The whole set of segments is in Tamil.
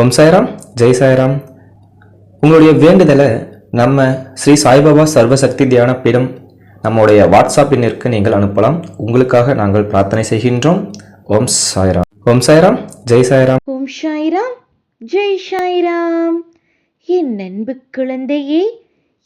ஓம் சாய்ராம் ஜெய் சாய்ராம். உங்களுடைய வேண்டுதலை நம்ம ஸ்ரீ சாய்பாபா சர்வசக்தி தியான பீடம் நம்முடைய வாட்ஸ்அப் எண்ணிற்கு நீங்கள் அனுப்பலாம். உங்களுக்காக நாங்கள் பிரார்த்தனை செய்கின்றோம். ஓம் சாய்ராம். ஓம் சாய்ராம் ஜெய் சாய்ராம். ஓம் சாய்ராம் ஜெய் சாய்ராம். என் அன்பு குழந்தையே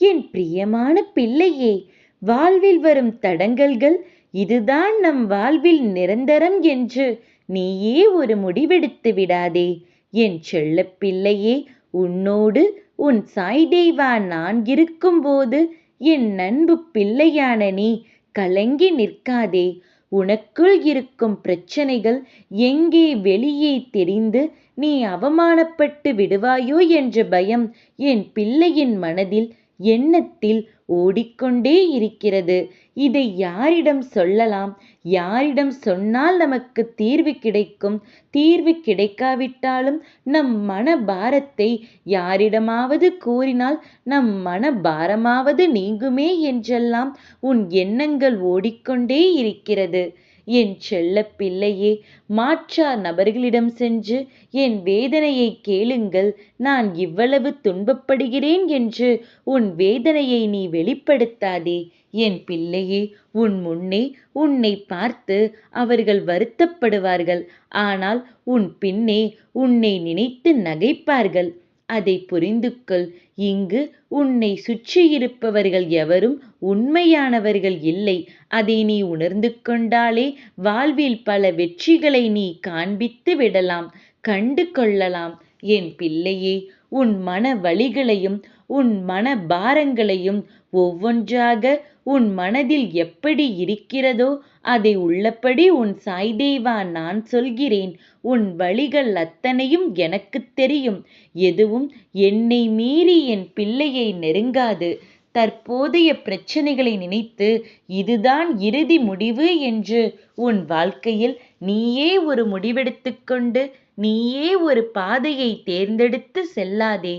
என் பிரியமான பிள்ளையே வாழ்வில் வரும் தடங்கல்கள் இதுதான் நம் வாழ்வில் நிரந்தரம் என்று நீயே ஒரு முடிவெடுத்து விடாதே. என் செல்லப் பிள்ளையே உன்னோடு உன் சாய் தெய்வா நான் இருக்கும்போது என் நண்பு பிள்ளையான நீ கலங்கி நிற்காதே. உனக்குள் இருக்கும் பிரச்சனைகள் எங்கே வெளியே தெரிந்து நீ அவமானப்பட்டு விடுவாயோ என்ற பயம் என் பிள்ளையின் மனதில் எண்ணத்தில் ஓடிக்கொண்டே இருக்கிறது. இதை யாரிடம் சொல்லலாம்? யாரிடம் சொன்னால் நமக்கு தீர்வு கிடைக்கும். தீர்வு கிடைக்காவிட்டாலும் நம் மன பாரத்தை யாரிடமாவது கூறினால் நம் மன பாரமாவது நீங்குமே என்றெல்லாம் உன் எண்ணங்கள் ஓடிக்கொண்டே இருக்கிறது. என் செல்ல பிள்ளையே மாற்றார் நபர்களிடம் சென்று என் வேதனையை கேளுங்கள். நான் இவ்வளவு துன்பப்படுகிறேன் என்று உன் வேதனையை நீ வெளிப்படுத்தாதே. என் பிள்ளையே உன் முன்னே உன்னை பார்த்து அவர்கள் வருத்தப்படுவார்கள். ஆனால் உன் பின்னே உன்னை நினைத்து நகைப்பார்கள். அதை புரிந்து கொள் இங்கு உன்னை சுற்றியிருப்பவர்கள் எவரும் உண்மையானவர்கள் இல்லை. அதை நீ உணர்ந்து கொண்டாலே வாழ்வில் பல வெற்றிகளை நீ காண்பித்து விடலாம். கண்டு கொள்ளலாம் என் பிள்ளையே உன் மன வழிகளையும் உன் மன பாரங்களையும் ஒவ்வொன்றாக உன் மனதில் எப்படி இருக்கிறதோ அதை உள்ளபடி உன் சாய்தேவா நான் சொல்கிறேன். உன் வழிகள் அத்தனையும் எனக்கு தெரியும். எதுவும் என்னை மீறி என் பிள்ளையை நெருங்காது. தற்போதைய பிரச்சனைகளை நினைத்து இதுதான் இறுதி முடிவு என்று உன் வாழ்க்கையில் நீயே ஒரு முடிவெடுத்துக்கொண்டு நீயே ஒரு பாதையை தேர்ந்தெடுத்து செல்லாதே.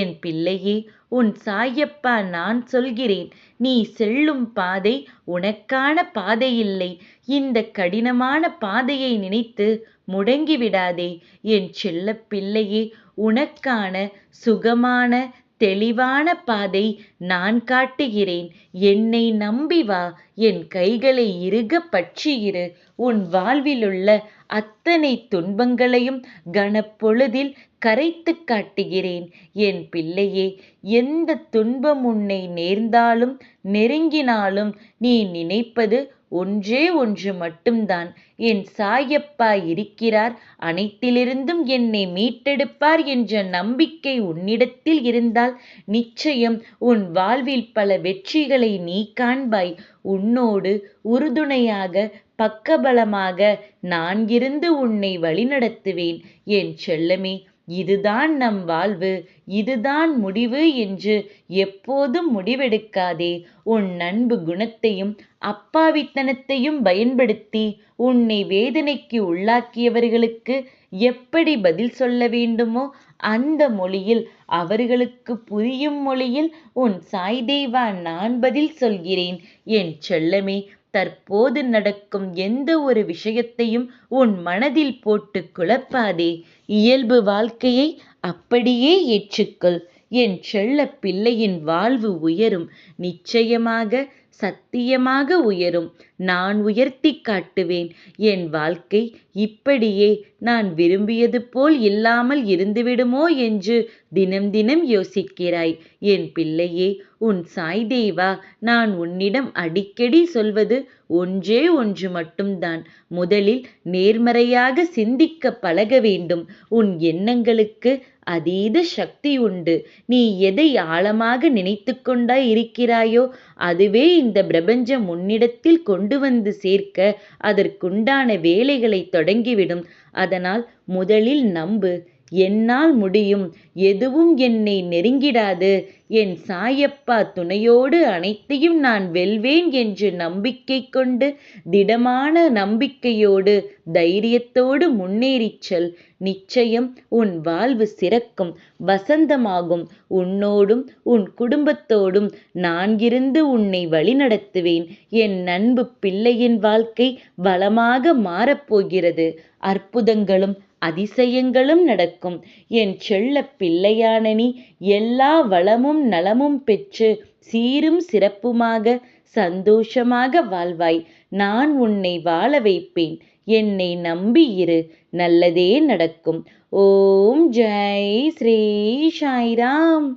என் பிள்ளையே உன் சாயப்பா நான் சொல்கிறேன். நீ செல்லும் பாதை உனக்கான பாதையில்லை. இந்த கடினமான பாதையை நினைத்து முடங்கிவிடாதே. என் செல்ல பிள்ளையே உனக்கான சுகமான தெளிவான பாதை நான் காட்டுகிறேன். என்னை நம்பி வா என் கைகளை இறுக பற்றியிரு. உன் வாழ்விலுள்ள அத்தனை துன்பங்களையும் கனப்பொழுதில் கரைத்து காட்டுகிறேன். என் பிள்ளையே எந்த துன்பம் உன்னை நேர்ந்தாலும் நெருங்கினாலும் நீ நினைப்பது ஒன்றே ஒன்று மட்டும்தான். என் சாயப்பா இருக்கிறார் அனைத்திலிருந்தும் என்னை மீட்டெடுப்பார் என்ற நம்பிக்கை உன்னிடத்தில் இருந்தால் நிச்சயம் உன் வாழ்வில் பல வெற்றிகளை நீ காண்பாய். உன்னோடு உறுதுணையாக பக்கபலமாக நான் இருந்து உன்னை வழிநடத்துவேன். என் செல்லமே இதுதான் நம் வாழ்வு இதுதான் முடிவு என்று எப்போதும் முடிவெடுக்காதே. உன் அன்பு குணத்தையும் அப்பாவித்தனத்தையும் பயன்படுத்தி உன்னை வேதனைக்கு உள்ளாக்கியவர்களுக்கு எப்படி பதில் சொல்ல வேண்டுமோ அந்த மொழியில் அவர்களுக்கு புரியும் மொழியில் உன் சாய்தேவா நான் பதில் சொல்கிறேன். என் செல்லமே தற்போது நடக்கும் எந்த ஒரு விஷயத்தையும் உன் மனதில் போட்டு குழப்பாதே. இயல்பு வாழ்க்கையை அப்படியே ஏற்றுக்கொள். என் செல்ல பிள்ளையின் வாழ்வு உயரும். நிச்சயமாக சத்தியமாக உயரும். நான் உயர்த்தி காட்டுவேன். என் வாழ்க்கை இப்படியே. நான் விரும்பியது போல் இல்லாமல் இருந்துவிடுமோ என்று தினம் தினம் யோசிக்கிறாய். என் பிள்ளையே உன் சாய் தேவா நான் உன்னிடம் அடிக்கடி சொல்வது ஒன்றே ஒன்று மட்டும்தான். முதலில் நேர்மறையாக சிந்திக்க பழக வேண்டும். உன் எண்ணங்களுக்கு அதீத சக்தி உண்டு. நீ எதை ஆழமாக நினைத்து கொண்டாய் இருக்கிறாயோ அதுவே இந்த பிரபஞ்சம் உன்னிடத்தில் கொண்டு வந்து சேர்க்க அதற்குண்டான வேலைகளை தொடங்கிவிடும். அதனால் முதலில் நம்பு. என்னால் முடியும். எதுவும் என்னை நெருங்கிடாது. என் சாயப்பா துணையோடு அனைத்தையும் நான் வெல்வேன் என்று நம்பிக்கை கொண்டு திடமான நம்பிக்கையோடு தைரியத்தோடு முன்னேறிச் செல். நிச்சயம் உன் வாழ்வு சிறக்கும். வசந்தமாகும். உன்னோடும் உன் குடும்பத்தோடும் நான் இருந்து உன்னை வழிநடத்துவேன். என் அன்பு பிள்ளையின் வாழ்க்கை வளமாக மாறப்போகிறது அற்புதங்களும் அதிசயங்களும் நடக்கும். என் செல்ல பிள்ளையான நீ எல்லா வளமும் நலமும் பெற்று சீரும் சிறப்புமாக சந்தோஷமாக வாழ்வாய். நான் உன்னை வாழ வைப்பேன். என்னை நம்பி இரு. நல்லதே நடக்கும். ஓம் ஜெய் ஸ்ரீ சாய்ராம்.